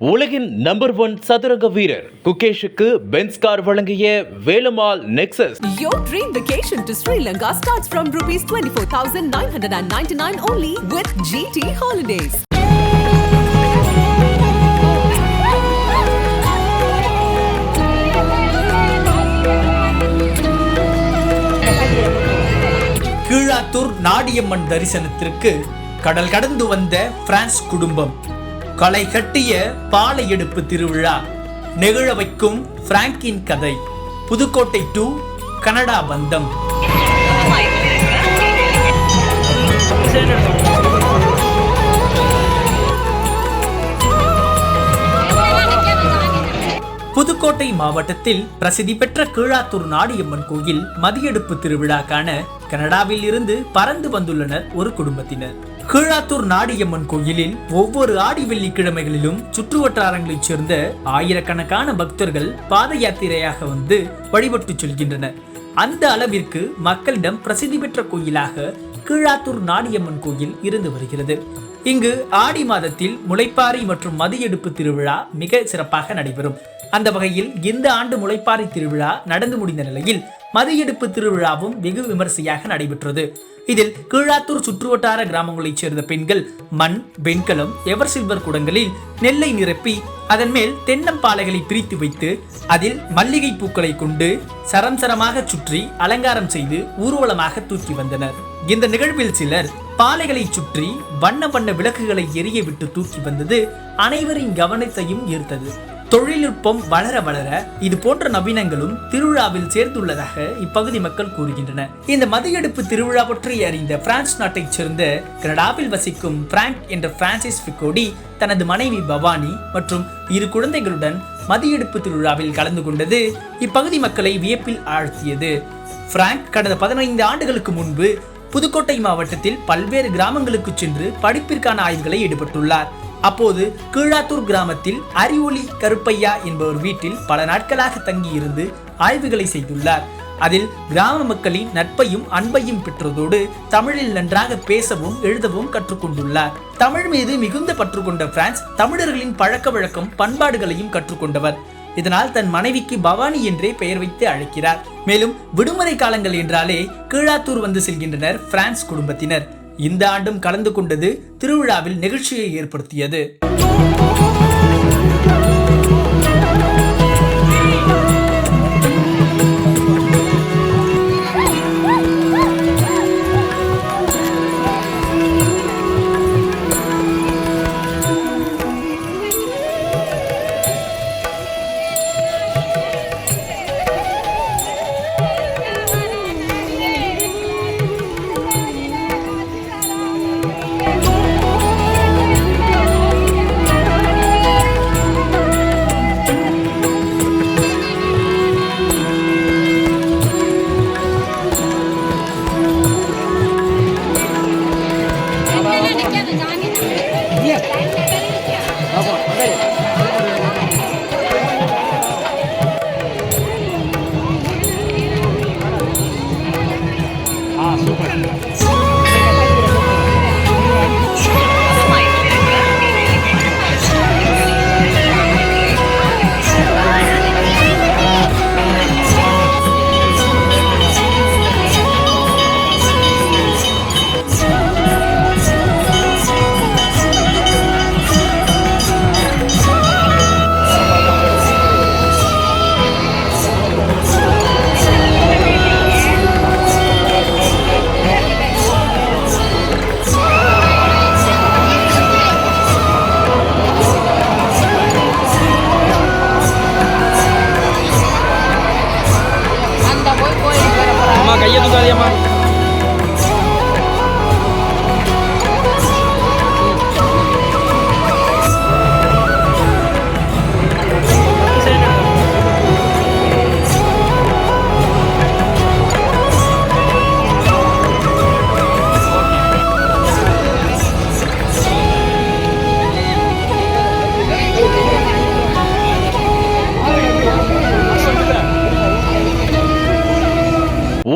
உலகின் number one சதுரங்க வீரர் குகேஷுக்கு பென்ஸ் கார் வழங்கிய Velumall Nexus Your dream vacation to Sri Lanka starts from rupees 24,999 only with GT Holidays. Keezhathur Nadiyamman தரிசனத்திற்கு கடல் கடந்து வந்த பிரான்ஸ் குடும்பம் களை கட்டிய பாலை எடுப்பு திருவிழா. நெகிழ வைக்கும் பிராங்கின் கதை. புதுக்கோட்டை டு கனடா பந்தம். புதுக்கோட்டை மாவட்டத்தில் பிரசித்தி பெற்ற கீழாத்தூர் நாடியம்மன் கோயில் மதியெடுப்பு திருவிழா காண கனடாவில் இருந்து பறந்து வந்துள்ளனர் ஒரு குடும்பத்தினர். கீழாத்தூர் நாடியம்மன் கோயிலில் ஒவ்வொரு ஆடி வெள்ளிக்கிழமைகளிலும் சுற்று வட்டாரங்களைச் சேர்ந்த ஆயிரக்கணக்கான பக்தர்கள் பாத யாத்திரையாக வந்து வழிபட்டு செல்கின்றனர். அந்த அளவிற்கு மக்களிடம் பிரசித்தி பெற்ற கோயிலாக கீழாத்தூர் நாடியம்மன் கோயில் இருந்து வருகிறது. இங்கு ஆடி மாதத்தில் முளைப்பாரி மற்றும் மதியெடுப்பு திருவிழா மிக சிறப்பாக நடைபெறும். அந்த வகையில் இந்த ஆண்டு முளைப்பாரி திருவிழா நடந்து முடிந்த நிலையில் மது எடுப்பு திருவிழாவும் வெகு விமரிசையாக நடைபெற்றது. இதில் கீழாத்தூர் சுற்றுவட்டார கிராமங்களைச் சேர்ந்த பெண்கள் மண் வெண்கலம் எவர் சில்வர் குடங்களில் நெல்லை நிரப்பி அதன் மேல் தென்னம்பாலைகளை பிரித்து வைத்து அதில் மல்லிகை பூக்களை கொண்டு சரம் சரமாக சுற்றி அலங்காரம் செய்து ஊர்வலமாக தூக்கி வந்தனர். இந்த நிகழ்வில் சிலர் பாலைகளை சுற்றி வண்ண வண்ண விளக்குகளை எரிய விட்டு தூக்கி வந்தது அனைவரின் கவனத்தையும் ஈர்த்தது. தொழில்நுட்பம் வளர வளர இது போன்ற நவீனங்களும் திருவிழாவில் சேர்ந்துள்ளதாக இப்பகுதி மக்கள் கூறுகின்றனர் இந்த மதியெடுப்பு திருவிழா பற்றி அறிந்த பிரான்ஸ் நாட்டைச் சேர்ந்த கனடாவில் வசிக்கும் பிராங்க் என்ற பிரான்சிஸ் பிகோடி தனது மனைவி பவானி மற்றும் இரு குழந்தைகளுடன் மதியெடுப்பு திருவிழாவில் கலந்து கொண்டது இப்பகுதி மக்களை வியப்பில் ஆழ்த்தியது. பிராங்க் கடந்த பதினைந்து ஆண்டுகளுக்கு முன்பு புதுக்கோட்டை மாவட்டத்தில் பல்வேறு கிராமங்களுக்கு சென்று படிப்பிற்கான ஆய்வுகளை ஈடுபட்டுள்ளார். அப்போது கீழாத்தூர் கிராமத்தில் அறிவொளி கருப்பையா என்பவர் வீட்டில் பல நாட்களாக தங்கியிருந்து ஆய்வுகளை செய்துள்ளார். அதில் கிராம மக்களின் நட்பையும் அன்பையும் பெற்றதோடு தமிழில் நன்றாக பேசவும் எழுதவும் கற்றுக்கொண்டுள்ளார். தமிழ் மீது மிகுந்த பற்று கொண்ட பிரான்ஸ் தமிழர்களின் பழக்க வழக்கம் பண்பாடுகளையும் கற்றுக்கொண்டவர். இதனால் தன் மனைவிக்கு பவானி என்றே பெயர் வைத்து அழைக்கிறார். மேலும் விடுமுறை காலங்கள் என்றாலே கீழாத்தூர் வந்து செல்கின்றனர் பிரான்ஸ் குடும்பத்தினர். இந்த ஆண்டும் கலந்து கொண்டது திருவிழாவில் நெகிழ்ச்சியை ஏற்படுத்தியது.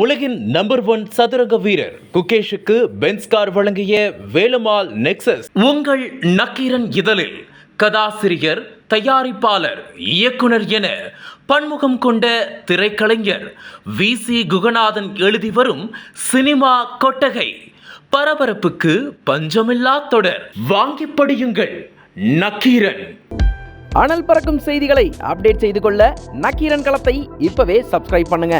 உலகின் நம்பர் ஒன் சதுரங்க வீரர் குகேஷுக்கு பென்ஸ் கார் வழங்கிய வேலுமால் நெக்சஸ். உங்கள் நக்கீரன் இதழில் கதாசிரியர் தயாரிப்பாளர் இயக்குனர் என பன்முகம் கொண்ட திரைக்கலைஞர் வி. சி. குகநாதன் எழுதி வரும் சினிமா கொட்டகை பரபரப்புக்கு பஞ்சமில்லா தொடர். வாங்கி படியுங்கள் நக்கீரன். அனல் பறக்கும் செய்திகளை அப்டேட் செய்து கொள்ள நக்கீரன் களத்தை இப்பவே சப்ஸ்கிரைப் பண்ணுங்க.